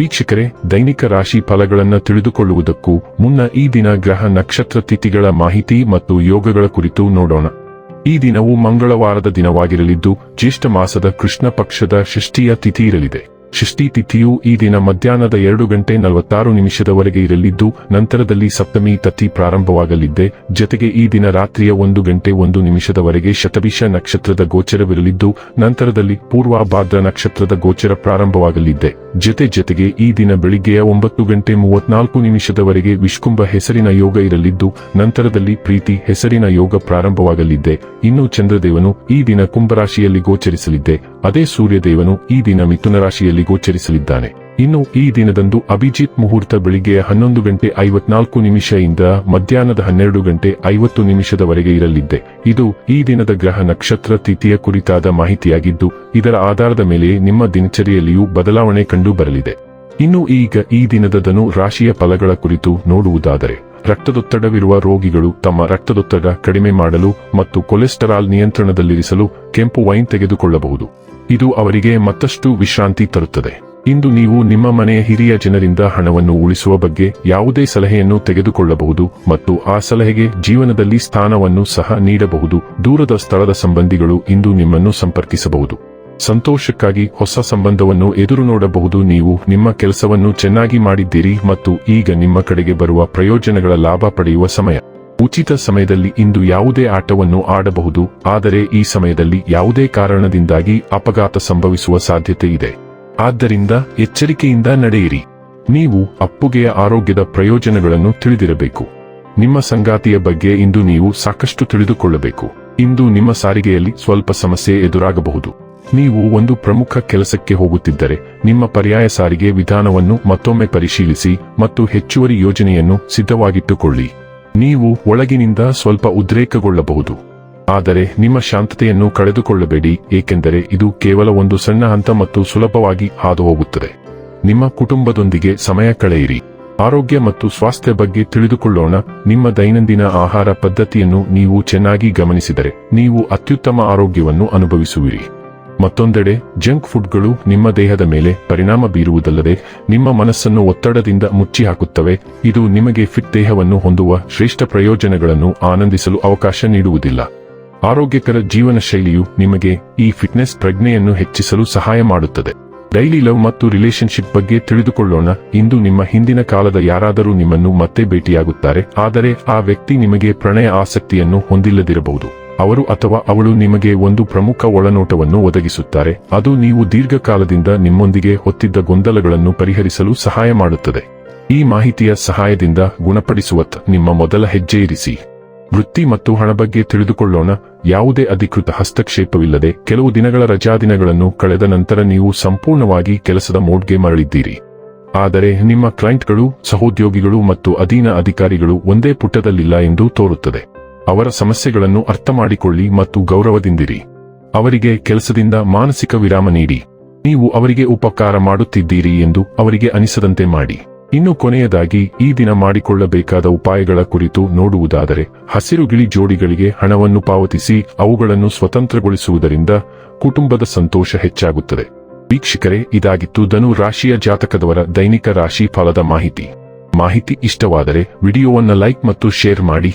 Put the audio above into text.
ವೀಕ್ಷಕರೇ, ದೈನಿಕ ರಾಶಿ ಫಲಗಳನ್ನು ತಿಳಿದುಕೊಳ್ಳುವುದಕ್ಕೂ ಮುನ್ನ ಈ ದಿನ ಗ್ರಹ ನಕ್ಷತ್ರ ತಿಥಿಗಳ ಮಾಹಿತಿ ಮತ್ತು ಯೋಗಗಳ ಕುರಿತು ನೋಡೋಣ. ಈ ದಿನವು ಮಂಗಳವಾರದ ದಿನವಾಗಿರಲಿದ್ದು, ಜ್ಯೇಷ್ಠ ಮಾಸದ ಕೃಷ್ಣ ಪಕ್ಷದ ಷಷ್ಠಿಯ ತಿಥಿ ಇರಲಿದೆ. ಷಷ್ಠಿ ತಿಥಿಯು ಈ ದಿನ ಮಧ್ಯಾಹ್ನದ ಎರಡು ಗಂಟೆ ನಲವತ್ತಾರು ನಿಮಿಷದವರೆಗೆ ಇರಲಿದ್ದು, ನಂತರದಲ್ಲಿ ಸಪ್ತಮಿ ತಥಿ ಪ್ರಾರಂಭವಾಗಲಿದ್ದೆ. ಜತೆಗೆ ಈ ದಿನ ರಾತ್ರಿಯ ಒಂದು ಗಂಟೆ ಒಂದು ನಿಮಿಷದವರೆಗೆ ಶತಭಿಷ ನಕ್ಷತ್ರದ ಗೋಚರವಿರಲಿದ್ದು, ನಂತರದಲ್ಲಿ ಪೂರ್ವಾಭಾದ್ರ ನಕ್ಷತ್ರದ ಗೋಚರ ಪ್ರಾರಂಭವಾಗಲಿದ್ದೆ. ಜೊತೆ ಜೊತೆಗೆ ಈ ದಿನ ಬೆಳಿಗ್ಗೆಯ ಒಂಬತ್ತು ಗಂಟೆ ಮೂವತ್ನಾಲ್ಕು ನಿಮಿಷದವರೆಗೆ ವಿಷ್ಕುಂಭ ಹೆಸರಿನ ಯೋಗ ಇರಲಿದ್ದು, ನಂತರದಲ್ಲಿ ಪ್ರೀತಿ ಹೆಸರಿನ ಯೋಗ ಪ್ರಾರಂಭವಾಗಲಿದ್ದೆ. ಇನ್ನು ಚಂದ್ರದೇವನು ಈ ದಿನ ಕುಂಭರಾಶಿಯಲ್ಲಿ ಗೋಚರಿಸಲಿದ್ದೆ. ಅದೇ ಸೂರ್ಯದೇವನು ಈ ದಿನ ಮಿಥುನ ರಾಶಿಯಲ್ಲಿ ಗೋಚರಿಸಲಿದ್ದಾನೆ. ಇನ್ನು ಈ ದಿನದಂದು ಅಭಿಜಿತ್ ಮುಹೂರ್ತ ಬೆಳಿಗ್ಗೆ ಹನ್ನೊಂದು ಗಂಟೆ ಐವತ್ನಾಲ್ಕು ನಿಮಿಷದಿಂದ ಮಧ್ಯಾಹ್ನದ ಹನ್ನೆರಡು ಗಂಟೆ ಐವತ್ತು ನಿಮಿಷದವರೆಗೆ ಇರಲಿದ್ದೆ. ಇದು ಈ ದಿನದ ಗ್ರಹ ನಕ್ಷತ್ರ ತಿಥಿಯ ಕುರಿತಾದ ಮಾಹಿತಿಯಾಗಿದ್ದು, ಇದರ ಆಧಾರದ ಮೇಲೆ ನಿಮ್ಮ ದಿನಚರಿಯಲ್ಲಿಯೂ ಬದಲಾವಣೆ ಕಂಡು ಬರಲಿದೆ. ಇನ್ನು ಈಗ ಈ ದಿನದ ಧನು ರಾಶಿಯ ಫಲಗಳ ಕುರಿತು ನೋಡುವುದಾದರೆ ರಕ್ತದೊತ್ತಡವಿರುವ ರೋಗಿಗಳು ತಮ್ಮ ರಕ್ತದೊತ್ತಡ ಕಡಿಮೆ ಮಾಡಲು ಮತ್ತು ಕೊಲೆಸ್ಟರಾಲ್ ನಿಯಂತ್ರಣದಲ್ಲಿರಿಸಲು ಕೆಂಪು ವೈನ್ ತೆಗೆದುಕೊಳ್ಳಬಹುದು. ಇದು ಅವರಿಗೆ ಮತ್ತಷ್ಟು ವಿಶ್ರಾಂತಿ ತರುತ್ತದೆ. ಇಂದು ನೀವು ನಿಮ್ಮ ಮನೆಯ ಹಿರಿಯ ಜನರಿಂದ ಹಣವನ್ನು ಉಳಿಸುವ ಬಗ್ಗೆ ಯಾವುದೇ ಸಲಹೆಯನ್ನು ತೆಗೆದುಕೊಳ್ಳಬಹುದು ಮತ್ತು ಆ ಸಲಹೆಗೆ ಜೀವನದಲ್ಲಿ ಸ್ಥಾನವನ್ನು ಸಹ ನೀಡಬಹುದು. ದೂರದ ಸ್ಥಳದ ಸಂಬಂಧಿಗಳು ಇಂದು ನಿಮ್ಮನ್ನು ಸಂಪರ್ಕಿಸಬಹುದು. ಸಂತೋಷಕ್ಕಾಗಿ ಹೊಸ ಸಂಬಂಧವನ್ನು ಎದುರು ನೋಡಬಹುದು. ನೀವು ನಿಮ್ಮ ಕೆಲಸವನ್ನು ಚೆನ್ನಾಗಿ ಮಾಡಿದ್ದೀರಿ ಮತ್ತು ಈಗ ನಿಮ್ಮ ಕಡೆಗೆ ಬರುವ ಪ್ರಯೋಜನಗಳ ಲಾಭ ಪಡೆಯುವ ಸಮಯ. ಉಚಿತ ಸಮಯದಲ್ಲಿ ಇಂದು ಯಾವುದೇ ಆಟವನ್ನು ಆಡಬಹುದು, ಆದರೆ ಈ ಸಮಯದಲ್ಲಿ ಯಾವುದೇ ಕಾರಣದಿಂದಾಗಿ ಅಪಘಾತ ಸಂಭವಿಸುವ ಸಾಧ್ಯತೆ ಇದೆ. ಆದ್ದರಿಂದ ಎಚ್ಚರಿಕೆಯಿಂದ ನಡೆಯಿರಿ. ನೀವು ಅಪ್ಪುಗೆಯ ಆರೋಗ್ಯದ ಪ್ರಯೋಜನಗಳನ್ನು ತಿಳಿದಿರಬೇಕು. ನಿಮ್ಮ ಸಂಗಾತಿಯ ಬಗ್ಗೆ ಇಂದು ನೀವು ಸಾಕಷ್ಟು ತಿಳಿದುಕೊಳ್ಳಬೇಕು. ಇಂದು ನಿಮ್ಮ ಸಾರಿಗೆಯಲ್ಲಿ ಸ್ವಲ್ಪ ಸಮಸ್ಯೆ ಎದುರಾಗಬಹುದು. ನೀವು ಒಂದು ಪ್ರಮುಖ ಕೆಲಸಕ್ಕೆ ಹೋಗುತ್ತಿದ್ದರೆ, ನಿಮ್ಮ ಪರ್ಯಾಯ ಸಾರಿಗೆ ವಿಧಾನವನ್ನು ಮತ್ತೊಮ್ಮೆ ಪರಿಶೀಲಿಸಿ ಮತ್ತು ಹೆಚ್ಚುವರಿ ಯೋಜನೆಯನ್ನು ಸಿದ್ಧವಾಗಿಟ್ಟುಕೊಳ್ಳಿ. ನೀವು ಒಳಗಿನಿಂದ ಸ್ವಲ್ಪ ಉದ್ರೇಕಗೊಳ್ಳಬಹುದು. ಆದರೆ ನಿಮ್ಮ ಶಾಂತತೆಯನ್ನು ಕಳೆದುಕೊಳ್ಳಬೇಡಿ, ಏಕೆಂದರೆ ಇದು ಕೇವಲ ಒಂದು ಸಣ್ಣ ಹಂತ ಮತ್ತು ಸುಲಭವಾಗಿ ಹಾದುಹೋಗುತ್ತದೆ. ನಿಮ್ಮ ಕುಟುಂಬದೊಂದಿಗೆ ಸಮಯ ಕಳೆಯಿರಿ. ಆರೋಗ್ಯ ಮತ್ತು ಸ್ವಾಸ್ಥ್ಯ ಬಗ್ಗೆ ತಿಳಿದುಕೊಳ್ಳೋಣ. ನಿಮ್ಮ ದೈನಂದಿನ ಆಹಾರ ಪದ್ಧತಿಯನ್ನು ನೀವು ಚೆನ್ನಾಗಿ ಗಮನಿಸಿದರೆ, ನೀವು ಅತ್ಯುತ್ತಮ ಆರೋಗ್ಯವನ್ನು ಅನುಭವಿಸುವಿರಿ. ಮತ್ತೊಂದೆಡೆ, ಜಂಕ್ ಫುಡ್ಗಳು ನಿಮ್ಮ ದೇಹದ ಮೇಲೆ ಪರಿಣಾಮ ಬೀರುವುದಲ್ಲದೆ, ನಿಮ್ಮ ಮನಸ್ಸನ್ನು ಒತ್ತಡದಿಂದ ಮುಚ್ಚಿ ಹಾಕುತ್ತವೆ ಇದು ನಿಮಗೆ ಫಿಟ್ ದೇಹವನ್ನು ಹೊಂದುವ ಶ್ರೇಷ್ಠ ಪ್ರಯೋಜನಗಳನ್ನು ಆನಂದಿಸಲು ಅವಕಾಶ ನೀಡುವುದಿಲ್ಲ. ಆರೋಗ್ಯಕರ ಜೀವನ ಶೈಲಿಯು ನಿಮಗೆ ಈ ಫಿಟ್ನೆಸ್ ಪ್ರಜ್ಞೆಯನ್ನು ಹೆಚ್ಚಿಸಲು ಸಹಾಯ ಮಾಡುತ್ತದೆ. ಡೈಲಿ ಲವ್ ಮತ್ತು ರಿಲೇಶನ್ಶಿಪ್ ಬಗ್ಗೆ ತಿಳಿದುಕೊಳ್ಳೋಣ. ಇಂದು ನಿಮ್ಮ ಹಿಂದಿನ ಕಾಲದ ಯಾರಾದರೂ ನಿಮ್ಮನ್ನು ಮತ್ತೆ ಭೇಟಿಯಾಗುತ್ತಾರೆ. ಆದರೆ ಆ ವ್ಯಕ್ತಿ ನಿಮಗೆ ಪ್ರಣಯ ಆಸಕ್ತಿಯನ್ನು ಹೊಂದಿಲ್ಲದಿರಬಹುದು. ಅವರು ಅಥವಾ ಅವಳು ನಿಮಗೆ ಒಂದು ಪ್ರಮುಖ ಒಳನೋಟವನ್ನು ಒದಗಿಸುತ್ತಾರೆ, ಅದು ನೀವು ದೀರ್ಘಕಾಲದಿಂದ ನಿಮ್ಮೊಂದಿಗೆ ಹೊತ್ತಿದ್ದ ಗೊಂದಲಗಳನ್ನು ಪರಿಹರಿಸಲು ಸಹಾಯ ಮಾಡುತ್ತದೆ. ಈ ಮಾಹಿತಿಯ ಸಹಾಯದಿಂದ ಗುಣಪಡಿಸುವತ್ ನಿಮ್ಮ ಮೊದಲ ಹೆಜ್ಜೆ ಇರಿಸಿ. ವೃತ್ತಿ ಮತ್ತು ಹಣ ಬಗ್ಗೆ ತಿಳಿದುಕೊಳ್ಳೋಣ, ಯಾವುದೇ ಅಧಿಕೃತ ಹಸ್ತಕ್ಷೇಪವಿಲ್ಲದೆ ಕೆಲವು ದಿನಗಳ ರಜಾದಿನಗಳನ್ನು ಕಳೆದ ನಂತರ ನೀವು ಸಂಪೂರ್ಣವಾಗಿ ಕೆಲಸದ ಮೋಡ್ಗೆ ಮರಳಿದ್ದೀರಿ. ಆದರೆ ನಿಮ್ಮ ಕ್ಲೈಂಟ್ಗಳು, ಸಹೋದ್ಯೋಗಿಗಳು ಮತ್ತು ಅಧೀನ ಅಧಿಕಾರಿಗಳು ಒಂದೇ ಪುಟದಲ್ಲಿಲ್ಲ ಎಂದು ತೋರುತ್ತದೆ. ಅವರ ಸಮಸ್ಯೆಗಳನ್ನು ಅರ್ಥ ಮಾಡಿಕೊಳ್ಳಿ ಮತ್ತು ಗೌರವದಿಂದಿರಿ. ಅವರಿಗೆ ಕೆಲಸದಿಂದ ಮಾನಸಿಕ ವಿರಾಮ ನೀಡಿ. ನೀವು ಅವರಿಗೆ ಉಪಕಾರ ಮಾಡುತ್ತಿದ್ದೀರಿ ಎಂದು ಅವರಿಗೆ ಅನಿಸದಂತೆ ಮಾಡಿ. ಇನ್ನು ಕೊನೆಯದಾಗಿ, ಈ ದಿನ ಮಾಡಿಕೊಳ್ಳಬೇಕಾದ ಉಪಾಯಗಳ ಕುರಿತು ನೋಡುವುದಾದರೆ, ಹಸಿರು ಗಿಳಿ ಜೋಡಿಗಳಿಗೆ ಹಣವನ್ನು ಪಾವತಿಸಿ, ಅವುಗಳನ್ನು ಸ್ವತಂತ್ರಗೊಳಿಸುವುದರಿಂದ ಕುಟುಂಬದ ಸಂತೋಷ ಹೆಚ್ಚಾಗುತ್ತದೆ. ವೀಕ್ಷಕರೇ, ಇದಾಗಿತ್ತು ಧನು ರಾಶಿಯ ಜಾತಕದವರ ದೈನಿಕ ರಾಶಿ ಫಲದ ಮಾಹಿತಿ. ಮಾಹಿತಿ ಇಷ್ಟವಾದರೆ, ವಿಡಿಯೋವನ್ನು ಲೈಕ್ ಮತ್ತು ಶೇರ್ ಮಾಡಿ.